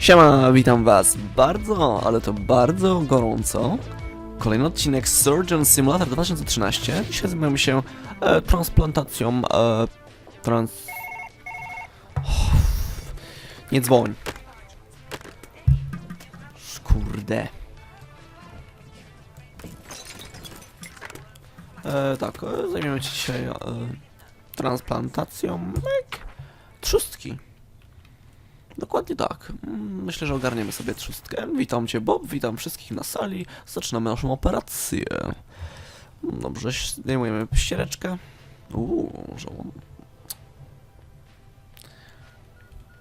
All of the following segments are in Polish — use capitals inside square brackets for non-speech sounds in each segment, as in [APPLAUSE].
Siema, witam was bardzo, ale to bardzo gorąco. Kolejny odcinek Surgeon Simulator 2013. Dzisiaj zajmujemy się e, transplantacją e, trans... Nie dzwoń. Kurde. E, tak, e, zajmiemy się dzisiaj e, transplantacją like, trzustki. Dokładnie tak. Mm, Myślę, że ogarniemy sobie trzustkę. Witam Cię, Bob, witam wszystkich na sali. Zaczynamy naszą operację. Dobrze, zdejmujemy ściereczkę. Uuu, żołąd.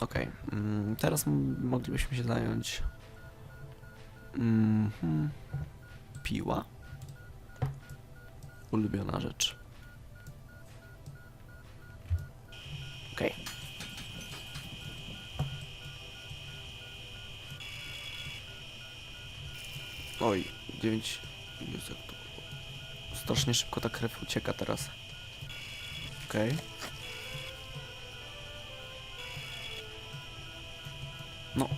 Okej, mm, teraz moglibyśmy się zająć... Mhm. Piła. Ulubiona rzecz. Okej. Oj, 9. Jezu, to... Strasznie szybko ta krew ucieka teraz. Okej. No.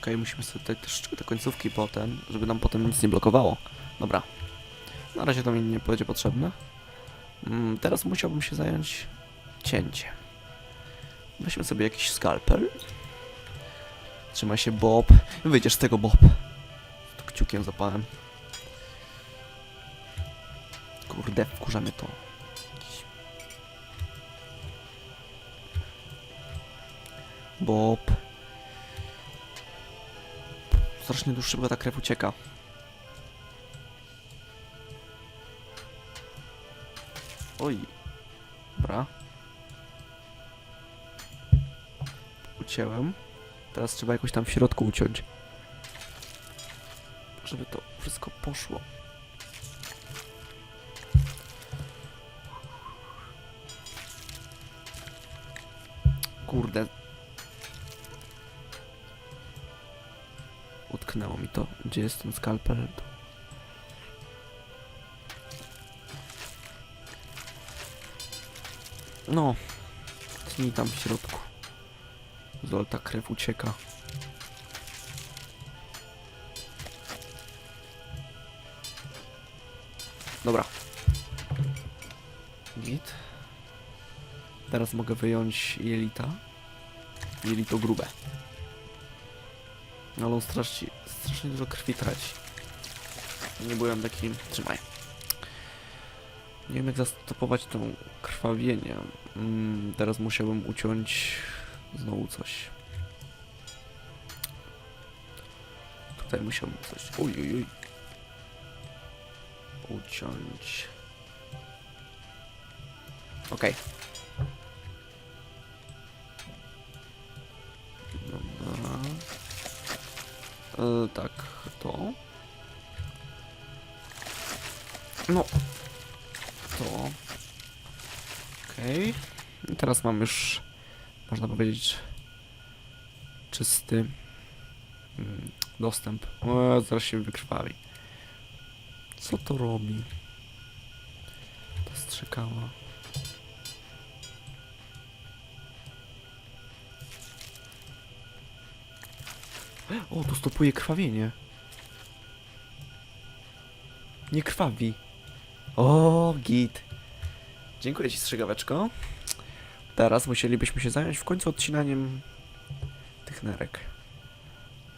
Okej, musimy sobie tutaj też te końcówki potem, żeby nam potem nic nie blokowało. Dobra. Na razie to mi nie będzie potrzebne. Mm, teraz musiałbym się zająć cięciem. Weźmy sobie jakiś skalpel. Trzymaj się Bob. Wyjdziesz z tego Bob. Tu kciukiem zapałem. Kurde, wkurza mnie to. Bob. Strasznie dłuższy, bo ta krew ucieka. Oj. Ucięłem. Teraz trzeba jakoś tam w środku uciąć. Żeby to wszystko poszło. Kurde. Utknęło mi to. Gdzie jest ten skalpel? No. Tnij tam w środku. Zol, ta krew ucieka. Dobra. Git. Teraz mogę wyjąć jelita. Jelito grube. Ale on strasznie, strasznie dużo krwi traci. Nie byłem taki... Trzymaj. Nie wiem jak zastopować to krwawienie. Mm, teraz musiałbym uciąć Znowu coś. Tutaj musiałbym coś. Uj, uj, uj. Uciąć. Okej. Dobra. E, tak, to. No. To. Okej. I teraz mam już można powiedzieć, czysty mm, dostęp. O, zaraz się wykrwawi. Co to robi? Ta strzykała. O, to stopuje krwawienie. Nie krwawi. O, git. Dziękuję ci, strzygaweczko. Teraz musielibyśmy się zająć w końcu odcinaniem tych nerek.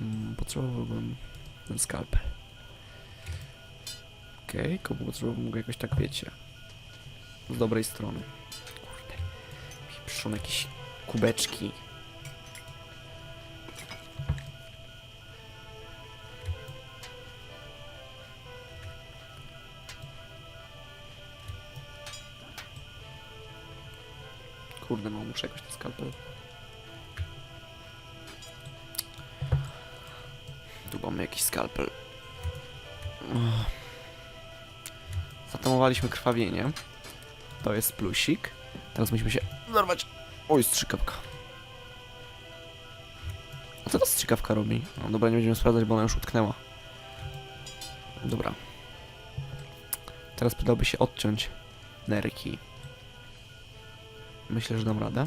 Mm, potrzebowałbym ten skalpel. Okej, okay, komu potrzebowałbym go jakoś tak, wiecie, z dobrej strony. Kurde, piszą jakieś kubeczki. Kurde, no muszę jakoś ten skalpel. Tu mamy jakiś skalpel. Zatamowaliśmy krwawienie. To jest plusik. Teraz musimy się zarwać. Oj, strzykawka. A co ta strzykawka robi? No dobra, nie będziemy sprawdzać, bo ona już utknęła. Dobra. Teraz przydałoby się odciąć nerki. Myślę, że dam radę.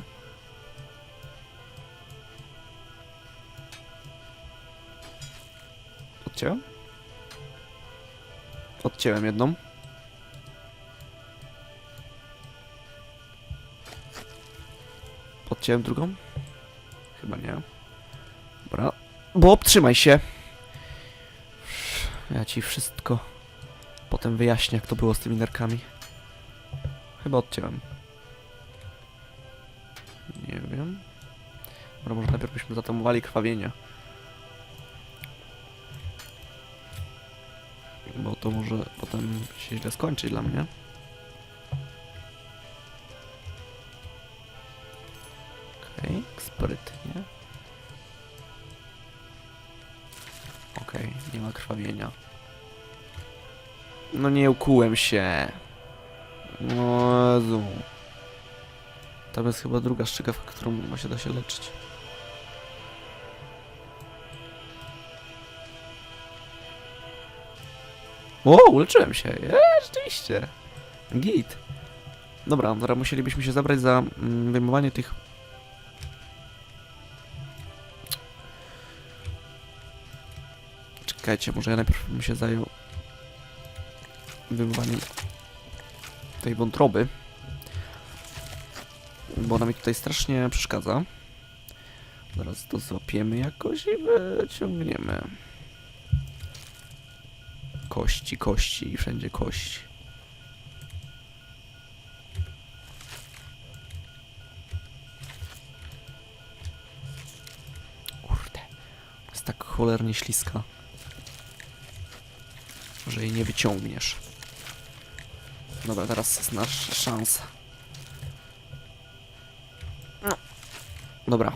Odciąłem? Odciąłem jedną. Podciąłem drugą? Chyba nie. Dobra. Bob, trzymaj się. Ja ci wszystko potem wyjaśnię, jak to było z tymi nerkami. Chyba odciąłem. Nie wiem. Dobra, może najpierw byśmy zatamowali krwawienie. Bo to może potem się źle skończyć dla mnie. Okej, sprytnie. Okej, nie ma krwawienia. No nie ukułem się. No. Tam jest chyba druga szczegawka, którą się da się leczyć. O, uleczyłem się. Je, rzeczywiście. Git. Dobra, teraz musielibyśmy się zabrać za mm, wyjmowanie tych... Czekajcie, może ja najpierw bym się zajął wyjmowaniem tej wątroby. Bo ona mi tutaj strasznie przeszkadza. Zaraz to złapiemy jakoś i wyciągniemy. Kości, kości wszędzie kości. Kurde. Jest tak cholernie śliska. Że jej nie wyciągniesz. Dobra, teraz jest nasza szansa. Dobra.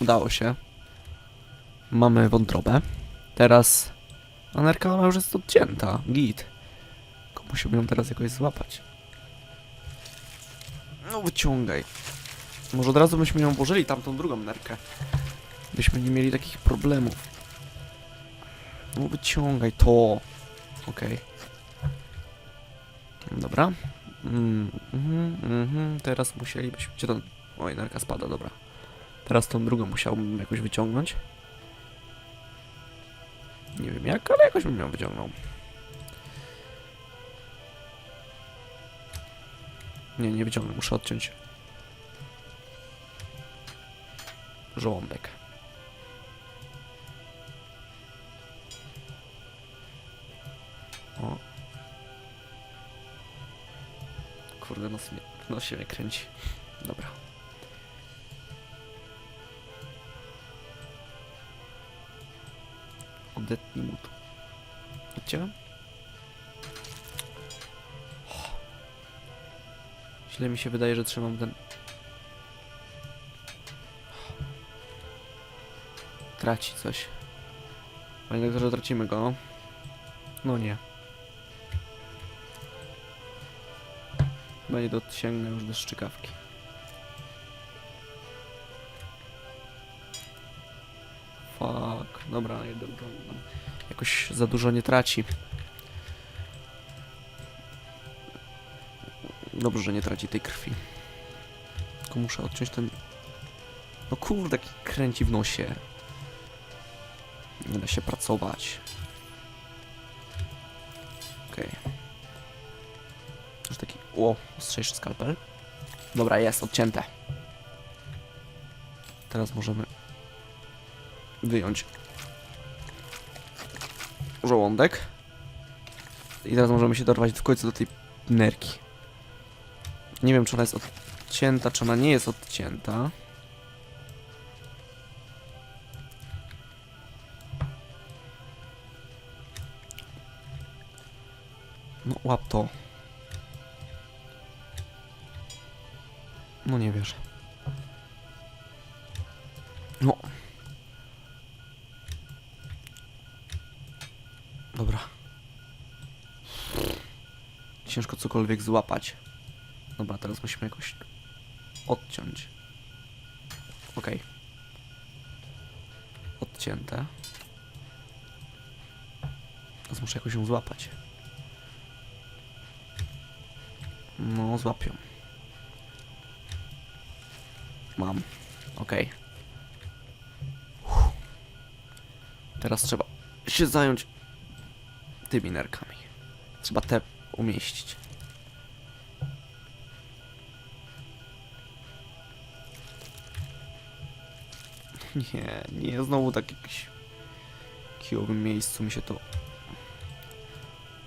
Udało się. Mamy wątrobę. Teraz... Anerka ona już jest odcięta. Git. Tylko musimy ją teraz jakoś złapać. No wyciągaj. Może od razu byśmy ją włożyli, tamtą drugą nerkę. Byśmy nie mieli takich problemów. No wyciągaj to. Okej. Dobra. Mm, mhm, mhm. Teraz musielibyśmy... Gdzie to... Oj, nerka spada, dobra. Teraz tą drugą musiałbym jakoś wyciągnąć. Nie wiem jak, ale jakoś bym ją wyciągnął. Nie, nie wyciągnę, muszę odciąć. Żołądek. Kurde, nos, nos się mnie kręci. Dobra. Odetnij mu tu. Odciąłem? O. Źle mi się wydaje, że trzymam ten... Traci coś. Panie doktorze, tracimy go. No nie. Chyba nie dosięgnę już do szczykawki. Fuck. Dobra, dobra. Jakoś za dużo nie traci. Dobrze, że nie traci tej krwi. Tylko muszę odciąć ten... No kurde, jaki kręci w nosie. Nie da się pracować. O, ostrzejszy skalpel. Dobra, jest, odcięte. Teraz możemy wyjąć żołądek. I teraz możemy się dorwać w końcu do tej nerki. Nie wiem, czy ona jest odcięta, czy ona nie jest odcięta. No, łap to. No nie wiesz. No. Dobra. Ciężko cokolwiek złapać. Dobra, teraz musimy jakoś odciąć. Okej. Odcięte. Teraz muszę jakoś ją złapać. No, złapią. Mam. Okej. Uff. Teraz trzeba się zająć tymi nerkami. Trzeba te umieścić. [LAUGHS] Nie, nie, znowu tak jakieś kijowym miejscu mi się to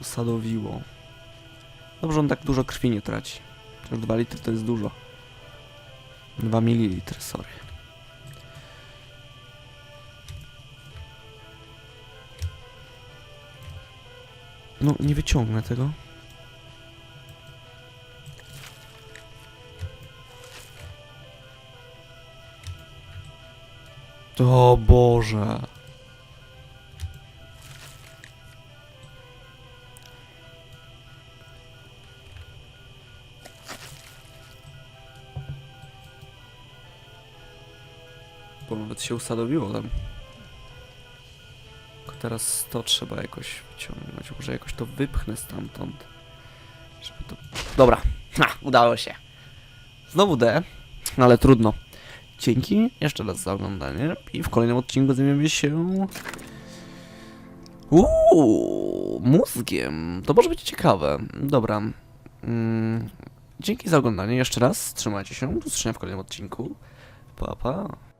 usadowiło. Dobrze, on tak dużo krwi nie traci. Chociaż 2 litry to jest dużo. 2 mililitry, sorry. No, nie wyciągnę tego. O Boże. Bo nawet się usadowiło tam. Tylko teraz to trzeba jakoś wyciągnąć. Może jakoś to wypchnę stamtąd. Żeby to... Dobra. Ha, udało się. Znowu D, ale trudno. Dzięki jeszcze raz za oglądanie i w kolejnym odcinku zajmiemy się... Uuu, mózgiem. To może być ciekawe. Dobra. Mm, dzięki za oglądanie jeszcze raz. Trzymajcie się. Do zobaczenia w kolejnym odcinku. Pa, pa.